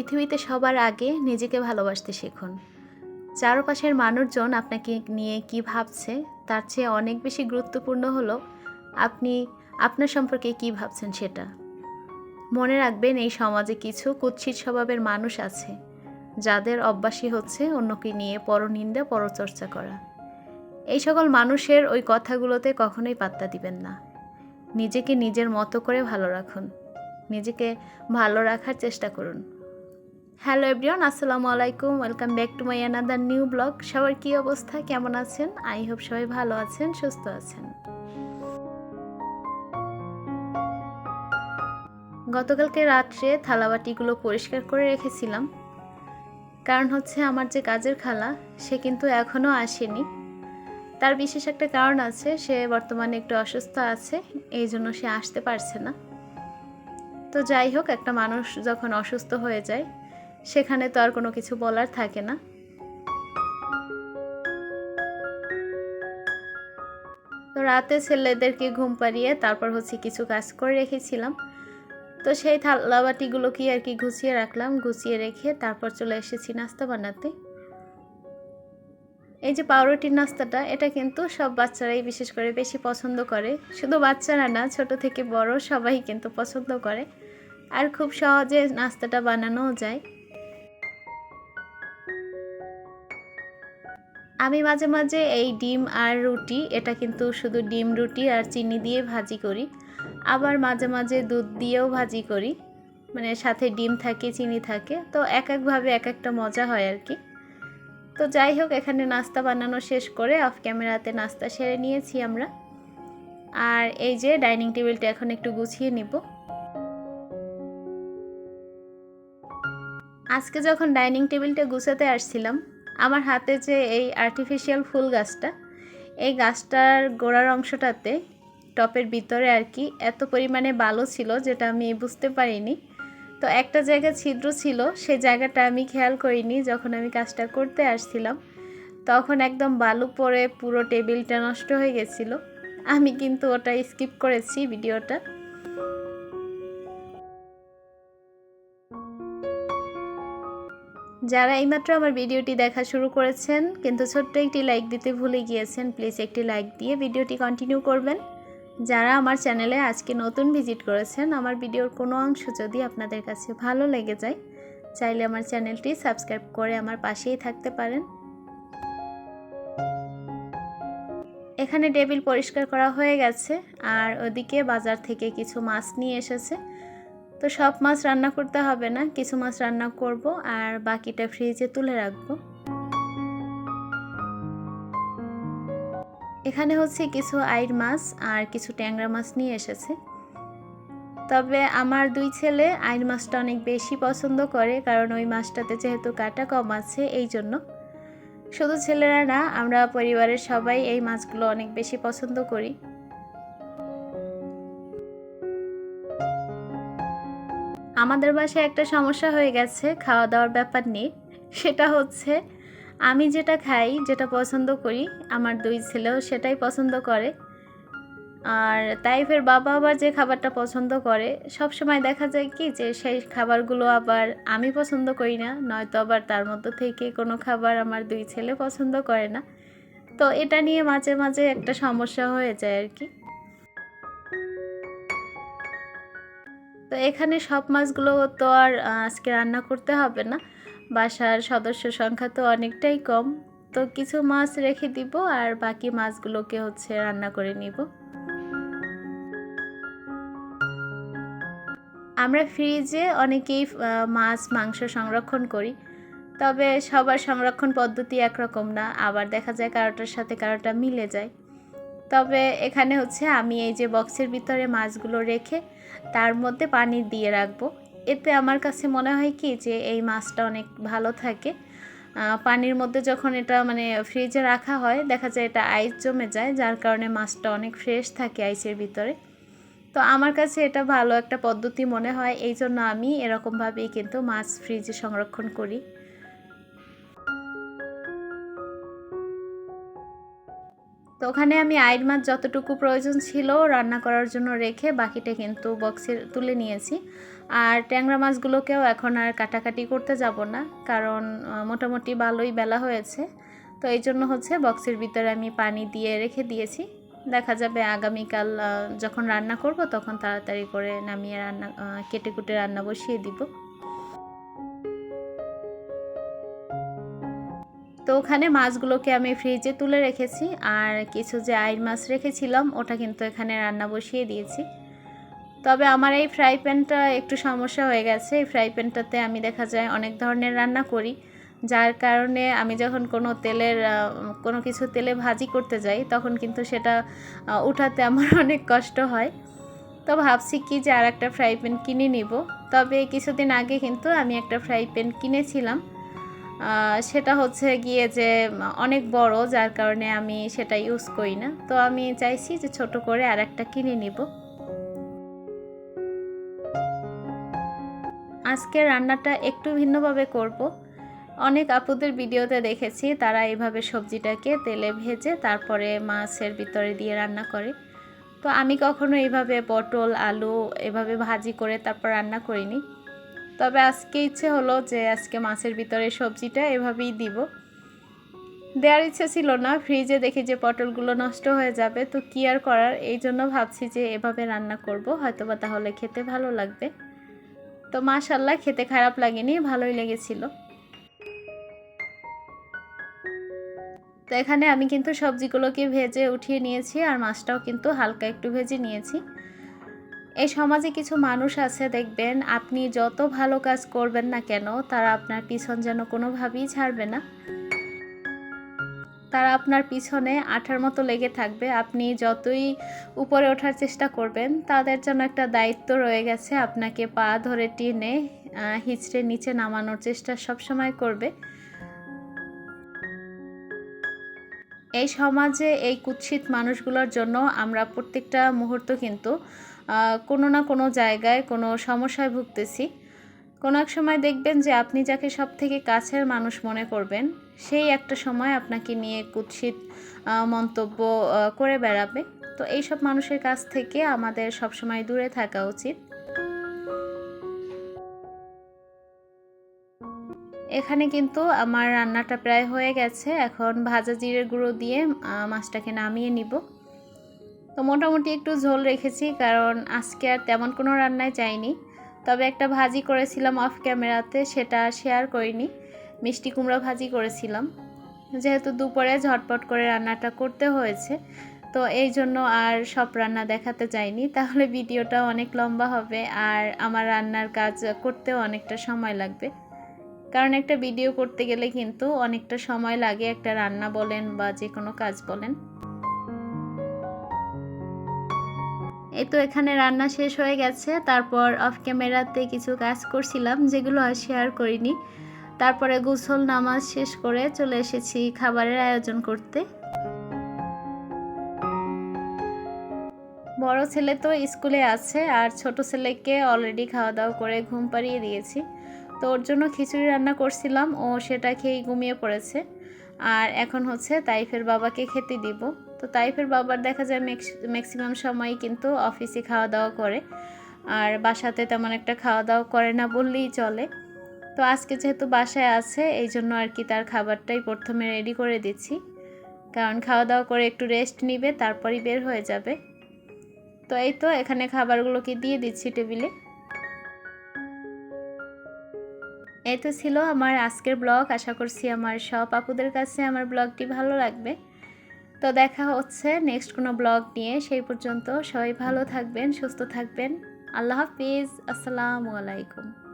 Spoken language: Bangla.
পৃথিবীতে সবার আগে নিজেকে ভালোবাসতে শিখুন। চারপাশের মানুষজন আপনাকে নিয়ে কি ভাবছে, তার চেয়ে অনেক বেশি গুরুত্বপূর্ণ হলো আপনি, আপনার সম্পর্কে কি ভাবছেন সেটা। মনে রাখবেন, এই সমাজে কিছু কুৎসিত স্বভাবের মানুষ আছে, যাদের অভ্যাসই হচ্ছে অন্যকে নিয়ে পরনিন্দা, পরচর্চা করা। এই সকল মানুষের ওই কথাগুলোতে কখনোই পাত্তা দিবেন না। নিজেকে নিজের মতো করে ভালো রাখুন। নিজেকে ভালো রাখার চেষ্টা করুন। হ্যালো এভরিওয়ান, আসসালামু আলাইকুম। Welcome back to my another new blog. সবার কী অবস্থা? কেমন আছেন? আই হোপ সবাই ভালো আছেন, সুস্থ আছেন। গতকালকে রাত্রে থালাবাটিগুলো পরিষ্কার করে রেখেছিলাম। কারণ হচ্ছে আমার যে কাজের খালা, সে কিন্তু এখনও আসেনি। তার বিশেষ একটা কারণ আছে, সে বর্তমানে একটু অসুস্থ আছে, এই জন্য সে আসতে পারছে না। তো যাই হোক, একটা মানুষ যখন অসুস্থ হয়ে যায় সেখানে তো আর কোনো কিছু বলার থাকে না। তো রাতে ছেলেদেরকে ঘুম পাড়িয়ে তারপর হচ্ছে কিছু কাজ করে রেখেছিলাম। তো সেই থালাবাটিগুলো কি আর কি গুছিয়ে রাখলাম, গুছিয়ে রেখে তারপর চলে এসেছি নাস্তা বানাতে। এই যে পাউরুটির নাস্তাটা, এটা কিন্তু সব বাচ্চারাই বিশেষ করে বেশি পছন্দ করে। শুধু বাচ্চারা না, ছোট থেকে বড় সবাই কিন্তু পছন্দ করে। আর খুব সহজে নাস্তাটা বানানোও যায়। আমি মাঝে মাঝে এই ডিম আর রুটি, এটা কিন্তু শুধু ডিম রুটি আর চিনি দিয়ে ভাজি করি। আবার মাঝে মাঝে দুধ দিয়েও ভাজি করি। মানে সাথে ডিম থাকে, চিনি থাকে, তো এক একভাবে এক একটা মজা হয় আর কি। তো যাই হোক, এখানে নাস্তা বানানো শেষ করে অফ ক্যামেরাতে নাস্তা সেরে নিয়েছি আমরা। আর এই যে ডাইনিং টেবিলটা এখন একটু গুছিয়ে নিব। আজকে যখন ডাইনিং টেবিলটা গুছাতে আসছিলাম আমার হাতে যে এই আর্টিফিশিয়াল ফুল গাছটা, এই গাছটার গোড়ার অংশটাতে টপের ভিতরে আর কি এত পরিমাণে বালু ছিল যেটা আমি বুঝতে পারিনি। তো একটা জায়গা ছিদ্র ছিল সেই জায়গাটা আমি খেয়াল করিনি যখন আমি কাজটা করতে আসছিলাম। তখন একদম বালু পরে পুরো টেবিলটা নষ্ট হয়ে গেছিল। আমি কিন্তু ওটা স্কিপ করেছি ভিডিওটা। যারা এইমাত্র আমার ভিডিওটি দেখা শুরু করেছেন, কিন্তু ছোট্ট একটি লাইক দিতে ভুলে গিয়েছেন প্লিজ একটি লাইক দিয়ে ভিডিওটি কন্টিনিউ করবেন। যারা আমার চ্যানেলে আজকে নতুন ভিজিট করেছেন, আমার ভিডিওর কোনো অংশ যদি আপনাদের কাছে ভালো লেগে যায়, চাইলে আমার চ্যানেলটি সাবস্ক্রাইব করে আমার পাশেই থাকতে পারেন। এখানে টেবিল পরিষ্কার করা হয়ে গেছে, আর ওদিকে বাজার থেকে কিছু মাছ নিয়ে এসেছে। তো সব মাছ রান্না করতে হবে না, কিছু মাছ রান্না করব আর বাকিটা ফ্রিজে তুলে রাখব। এখানে হচ্ছে কিছু আইর মাছ আর কিছু ট্যাংরা মাছ নিয়ে এসেছে। তবে আমার দুই ছেলে আইর মাছটা অনেক বেশি পছন্দ করে, কারণ ওই মাছটাতে যেহেতু কাটা কম আছে, এই জন্য। শুধু ছেলেরা না, আমরা পরিবারের সবাই এই মাছগুলো অনেক বেশি পছন্দ করি। আমাদের বাসায় একটা সমস্যা হয়ে গেছে খাওয়া দাওয়ার ব্যাপার নিয়ে সেটা হচ্ছে, আমি যেটা খাই, যেটা পছন্দ করি, আমার দুই ছেলেও সেটাই পছন্দ করে। আর তাইফের বাবা আবার যে খাবারটা পছন্দ করে সব সময় দেখা যায় কি যে সেই খাবারগুলো আবার আমি পছন্দ করি না, নয়তো আবার তার মধ্যে থেকে কোনো খাবার আমার দুই ছেলে পছন্দ করে না। তো এটা নিয়ে মাঝে মাঝে একটা সমস্যা হয়ে যায় আর কি। তো এখানে সব মাছগুলো তো আর আজকে রান্না করতে হবে না। বাসার সদস্য সংখ্যা তো অনেকটাই কম। তো কিছু মাছ রেখে দিব আর বাকি মাছগুলোকে হচ্ছে রান্না করে নিব। আমরা ফ্রিজে অনেকেই মাছ, মাংস সংরক্ষণ করি। তবে সবার সংরক্ষণ পদ্ধতি একরকম না। আবার দেখা যায় কারোটার সাথে কারোটা মিলে যায়। তবে এখানে হচ্ছে আমি এই যে বক্সের ভিতরে মাছগুলো রেখে তার মধ্যে পানি দিয়ে রাখব। এতে আমার কাছে মনে হয় কি যে এই মাছটা অনেক ভালো থাকে। পানির মধ্যে যখন এটা মানে ফ্রিজে রাখা হয়, দেখা যায় এটা আইস জমে যায়, যার কারণে মাছটা অনেক ফ্রেশ থাকে আইসের ভিতরে। তো আমার কাছে এটা ভালো একটা পদ্ধতি মনে হয় এই জন্য আমি এরকমভাবেই কিন্তু মাছ ফ্রিজে সংরক্ষণ করি। তো ওখানে আমি আইর মাছ যতটুকু প্রয়োজন ছিল রান্না করার জন্য রেখে বাকিটা কিন্তু বক্সে তুলে নিয়েছি। আর ট্যাংরা মাছগুলোকেও এখন আর কাটাকাটি করতে যাব না, কারণ মোটামুটি ভালোই বেলা হয়েছে। তো এই জন্য হচ্ছে বক্সের ভিতরে আমি পানি দিয়ে রেখে দিয়েছি। দেখা যাবে আগামীকাল যখন রান্না করব তখন তাড়াতাড়ি করে নামিয়ে রান্না কেটে কুটে রান্না বসিয়ে দিব। তো ওখানে মাছগুলোকে আমি ফ্রিজে তুলে রেখেছি, আর কিছু যে আইর মাছ রেখেছিলাম, ওটা কিন্তু এখানে রান্না বসিয়ে দিয়েছি। তবে আমার এই ফ্রাই প্যানটা একটু সমস্যা হয়ে গেছে। এই ফ্রাই প্যানটাতে আমি দেখা যায় অনেক ধরনের রান্না করি, যার কারণে আমি যখন কোনো তেলের কোনো কিছু তেলে ভাজি করতে যাই, তখন কিন্তু সেটা উঠাতে আমার অনেক কষ্ট হয়। তো ভাবছি কি যে আর একটা ফ্রাই প্যান কিনে নিব। তবে কিছুদিন আগে কিন্তু আমি একটা ফ্রাই প্যান কিনেছিলাম। সেটা হচ্ছে গিয়ে যে, অনেক বড়, যার কারণে আমি সেটা ইউজ করি না। তো আমি চাইছি যে, ছোট করে আর একটা কিনে নিব। আজকে রান্নাটা একটু ভিন্নভাবে করব। অনেক আপুদের ভিডিওতে দেখেছি, তারা এইভাবে সবজিটাকে তেলে ভেজে, তারপরে মাছের ভিতরে দিয়ে রান্না করে। তো আমি কখনো এইভাবে পটল, আলু এভাবে ভাজি করে তারপর রান্না করিনি। তবে আজকে ইচ্ছে হলো যে আজকে মাছের ভিতরে সবজিটা এভাবেই দিব। দেওয়ার ইচ্ছে ছিল না, ফ্রিজে দেখি যে পটলগুলো নষ্ট হয়ে যাবে, তো কি আর করার? এই জন্য ভাবছি যে এভাবে রান্না করব হয়তো বা তাহলে খেতে ভালো লাগবে। তো মাশাল্লাহ খেতে খারাপ লাগেনি, ভালোই লেগেছিল। তো এখানে আমি কিন্তু সবজিগুলোকে ভেজে উঠিয়ে নিয়েছি, আর মাছটাও কিন্তু হালকা একটু ভেজে নিয়েছি। এই সমাজে কিছু মানুষ আছে, দেখবেন আপনি যত ভালো কাজ করবেন না কেন, তারা আপনার পিছন যেন কোনোভাবেই ছাড়বে না। তারা আপনার পিছনে আঠার মতো লেগে থাকবে। আপনি যতই উপরে ওঠার চেষ্টা করবেন, তাদের জন্য একটা দায়িত্ব রয়ে গেছে আপনাকে পা ধরে টেনে হিচড়ে নিচে নামানোর চেষ্টা সবসময় করবে। এই সমাজে এই কুৎসিত মানুষগুলোর জন্য আমরা প্রত্যেকটা মুহূর্ত কিন্তু কোনো না কোনো জায়গায় কোনো সমস্যায় ভুগতেছি। কোনো এক সময় দেখবেন যে আপনি যাকে সব থেকে কাছের মানুষ মনে করবেন, সেই একটা সময় আপনাকে নিয়ে কুৎসিত মন্তব্য করে বেড়াবে। তো এইসব মানুষের কাছ থেকে আমাদের সবসময় দূরে থাকা উচিত। এখানে কিন্তু আমার রান্নাটা প্রায় হয়ে গেছে। এখন ভাজা জিরের গুঁড়ো দিয়ে মাছটাকে নামিয়ে নিব। তো মোটামুটি একটু ঝোল রেখেছি, কারণ আজকে আর তেমন কোনো রান্নায় চাইনি তবে একটা ভাজি করেছিলাম অফ ক্যামেরাতে সেটা শেয়ার করিনি। মিষ্টি কুমড়া ভাজি করেছিলাম। যেহেতু দুপুরে ঝটপট করে রান্নাটা করতে হয়েছে, তো এই জন্য আর সব রান্না দেখাতে চাইনি তাহলে ভিডিওটা অনেক লম্বা হবে আর আমার রান্নার কাজ করতেও অনেকটা সময় লাগবে। কারণ একটা ভিডিও করতে গেলে কিন্তু অনেকটা সময় লাগে একটা রান্না বলেন বা যে কোনো কাজ বলেন। এই তো এখানে রান্না শেষ হয়ে গেছে। তারপর অফ ক্যামেরাতে কিছু কাজ করছিলাম, যেগুলো আর শেয়ার করিনি। তারপরে গোসল নামাজ শেষ করে চলে এসেছি খাবারের আয়োজন করতে। বড় ছেলে তো স্কুলে আছে, আর ছোট ছেলেকে অলরেডি খাওয়া দাওয়া করে ঘুম পাড়িয়ে দিয়েছি। তো ওর জন্য খিচুড়ি রান্না করছিলাম, ও সেটা খেয়েই ঘুমিয়ে পড়েছে। আর এখন হচ্ছে তাইফের বাবাকে খেতে দিব। তো তাইফের বাবার দেখা যায় ম্যাক্সিমাম সময়ই কিন্তু অফিসে খাওয়া দাওয়া করে। আর বাসাতে তেমন একটা খাওয়া দাওয়া করে না বললেই চলে। তো আজকে যেহেতু বাসায় আছে এই জন্য আর কি তার খাবারটাই প্রথমে রেডি করে দিচ্ছি। কারণ খাওয়া দাওয়া করে একটু রেস্ট নিবে, তারপরই বের হয়ে যাবে। তো এই তো, এখানে খাবারগুলোকে দিয়ে দিচ্ছি টেবিলে। এই তো ছিল আমার আজকের ব্লগ। আশা করছি আমার সব আপুদের কাছে আমার ব্লগটি ভালো লাগবে। তো দেখা হচ্ছে নেক্সট কোনো ব্লগ নিয়ে। সেই পর্যন্ত সবাই ভালো থাকবেন, সুস্থ থাকবেন। আল্লাহ হাফিজ। আসসালামু আলাইকুম।